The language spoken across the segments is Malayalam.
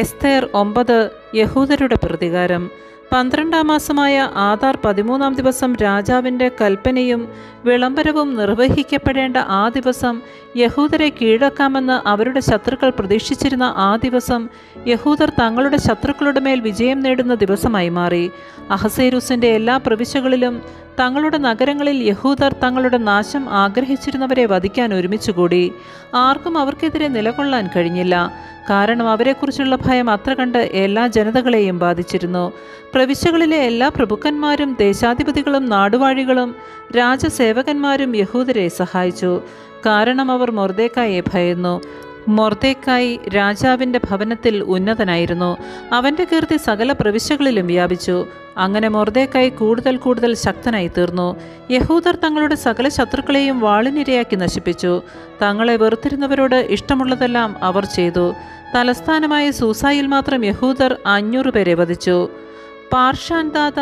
എസ്തേർ ഒമ്പത് യഹൂദരുടെ പ്രതികാരം. പന്ത്രണ്ടാം മാസമായ ആധാർ പതിമൂന്നാം ദിവസം രാജാവിന്റെ കൽപ്പനയും വിളംബരവും നിർവഹിക്കപ്പെടേണ്ട ആ ദിവസം യഹൂദരെ കീഴടക്കാമെന്ന് അവരുടെ ശത്രുക്കൾ പ്രതീക്ഷിച്ചിരുന്ന ആ ദിവസം യഹൂദർ തങ്ങളുടെ ശത്രുക്കളുടെ മേൽ വിജയം നേടുന്ന ദിവസമായി മാറി. അഹസേരൂസിന്റെ എല്ലാ പ്രവിശ്യകളിലും തങ്ങളുടെ നഗരങ്ങളിൽ യഹൂദർ തങ്ങളുടെ നാശം ആഗ്രഹിച്ചിരുന്നവരെ വധിക്കാൻ ഒരുമിച്ചുകൂടി. ആർക്കും അവർക്കെതിരെ നിലകൊള്ളാൻ കഴിഞ്ഞില്ല. കാരണം അവരെക്കുറിച്ചുള്ള ഭയം അത്ര കണ്ട് എല്ലാ ജനതകളെയും ബാധിച്ചിരുന്നു. പ്രവിശ്യകളിലെ എല്ലാ പ്രഭുക്കന്മാരും ദേശാധിപതികളും നാടുവാഴികളും രാജസേവകന്മാരും യഹൂദരെ സഹായിച്ചു. കാരണം അവർ മൊർദേക്കായെ ഭയന്നു. മൊർദേക്കായി രാജാവിന്റെ ഭവനത്തിൽ ഉന്നതനായിരുന്നു. അവന്റെ കീർത്തി സകല പ്രവിശ്യകളിലും വ്യാപിച്ചു. അങ്ങനെ മൊർദേക്കായി കൂടുതൽ കൂടുതൽ ശക്തനായി തീർന്നു. യഹൂദർ തങ്ങളുടെ സകല ശത്രുക്കളെയും വാളിനിരയാക്കി നശിപ്പിച്ചു. തങ്ങളെ വെറുത്തിരുന്നവരോട് ഇഷ്ടമുള്ളതെല്ലാം അവർ ചെയ്തു. തലസ്ഥാനമായ സൂസായിൽ മാത്രം യഹൂദർ അഞ്ഞൂറ് പേരെ വധിച്ചു. പാർഷാൻദാദ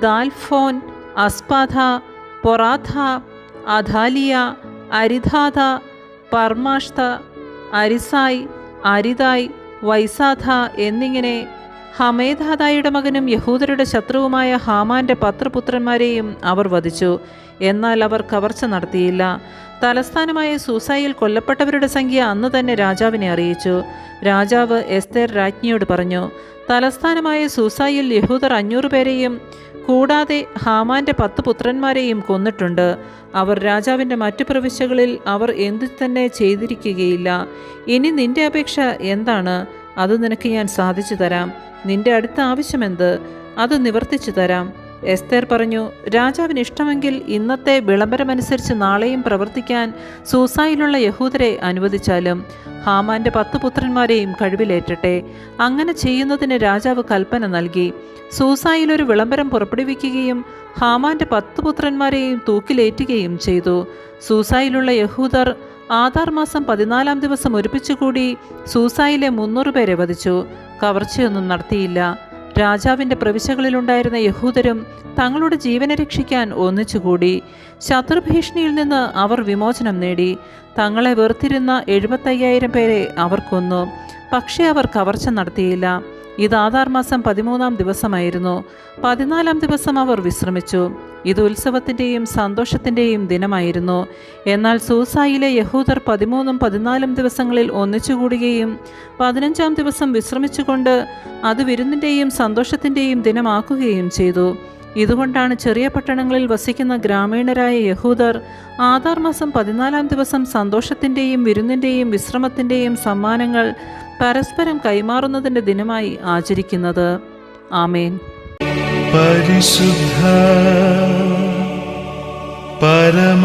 ദാൽഫോൻ അസ്പാധ പൊറാഥ അധാലിയ അരിധാഥ പർമാഷ്ത അരിസായ് അരിതായ് വൈസാഥ എന്നിങ്ങനെ ഹമേധാദായുടെ മകനും യഹൂദരുടെ ശത്രുവുമായ ഹാമാന്റെ പത്രപുത്രന്മാരെയും അവർ വധിച്ചു. എന്നാൽ അവർ കവർച്ച നടത്തിയില്ല. തലസ്ഥാനമായ സൂസായിൽ കൊല്ലപ്പെട്ടവരുടെ സംഖ്യ അന്ന് തന്നെ രാജാവിനെ അറിയിച്ചു. രാജാവ് എസ്തേർ രാജ്ഞിയോട് പറഞ്ഞു തലസ്ഥാനമായ സൂസായിൽ യഹൂദർ അഞ്ഞൂറ് പേരെയും കൂടാതെ ഹാമാന്റെ പത്ത് പുത്രന്മാരെയും കൊന്നിട്ടുണ്ട്. അവർ രാജാവിന്റെ മറ്റു പ്രവിശ്യകളിൽ അവർ എന്തു തന്നെ ചെയ്തിരിക്കുകയില്ല. ഇനി നിന്റെ അപേക്ഷ എന്താണ്? അത് നിനക്ക് ഞാൻ സാധിച്ചു തരാം. നിന്റെ അടുത്ത ആവശ്യമെന്ത്? അത് നിവർത്തിച്ചു തരാം. എസ്തേർ പറഞ്ഞു രാജാവിന് ഇഷ്ടമെങ്കിൽ ഇന്നത്തെ വിളംബരമനുസരിച്ച് നാളെയും പ്രവർത്തിക്കാൻ സൂസായിലുള്ള യഹൂദരെ അനുവദിച്ചാലും ഹാമാന്റെ പത്ത് പുത്രന്മാരെയും കഴിവിലേറ്റട്ടെ. അങ്ങനെ ചെയ്യുന്നതിന് രാജാവ് കൽപ്പന നൽകി. സൂസായിൽ ഒരു വിളംബരം പുറപ്പെടുവിക്കുകയും ഹാമാന്റെ പത്ത് പുത്രന്മാരെയും തൂക്കിലേറ്റുകയും ചെയ്തു. സൂസായിലുള്ള യഹൂദർ ആധാർ മാസം പതിനാലാം ദിവസം ഒരുമിച്ചുകൂടി സൂസായിലെ മുന്നൂറ് പേരെ വധിച്ചു. കവർച്ചയൊന്നും നടത്തിയില്ല. രാജാവിന്റെ പ്രവിശ്യകളിലുണ്ടായിരുന്ന യഹൂദരും തങ്ങളുടെ ജീവനെ രക്ഷിക്കാൻ ഒന്നിച്ചുകൂടി. ശത്രുഭീഷണിയിൽ നിന്ന് അവർ വിമോചനം നേടി. തങ്ങളെ വെറുത്തിരുന്ന എഴുപത്തയ്യായിരം പേരെ അവർ കൊന്നു. പക്ഷേ അവർ കവർച്ച നടത്തിയില്ല. ഇത് ആധാർ മാസം പതിമൂന്നാം ദിവസമായിരുന്നു. പതിനാലാം ദിവസം അവർ വിശ്രമിച്ചു. ഇത് ഉത്സവത്തിന്റെയും സന്തോഷത്തിന്റെയും ദിനമായിരുന്നു. എന്നാൽ സൂസായിലെ യഹൂദർ പതിമൂന്നും പതിനാലും ദിവസങ്ങളിൽ ഒന്നിച്ചുകൂടുകയും പതിനഞ്ചാം ദിവസം വിശ്രമിച്ചുകൊണ്ട് അത് വിരുന്നിന്റെയും സന്തോഷത്തിന്റെയും ദിനമാക്കുകയും ചെയ്തു. ഇതുകൊണ്ടാണ് ചെറിയ പട്ടണങ്ങളിൽ വസിക്കുന്ന ഗ്രാമീണരായ യഹൂദർ ആധാർ മാസം പതിനാലാം ദിവസം സന്തോഷത്തിന്റെയും വിരുന്നിന്റെയും വിശ്രമത്തിന്റെയും സമ്മാനങ്ങൾ പരസ്പരം കൈമാറുന്നതിന്റെ ദിനമായി ആചരിക്കുന്നത്. ആമേൻ. പരിശുദ്ധ പരമ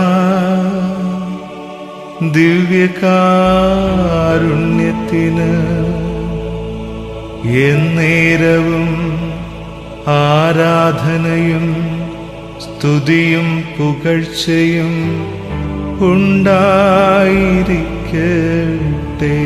ദിവ്യകാരുണ്യത്തിന് എന്നേരവും ആരാധനയും സ്തുതിയും പുകഴ്ചയും ഉണ്ടായിരിക്കട്ടെ.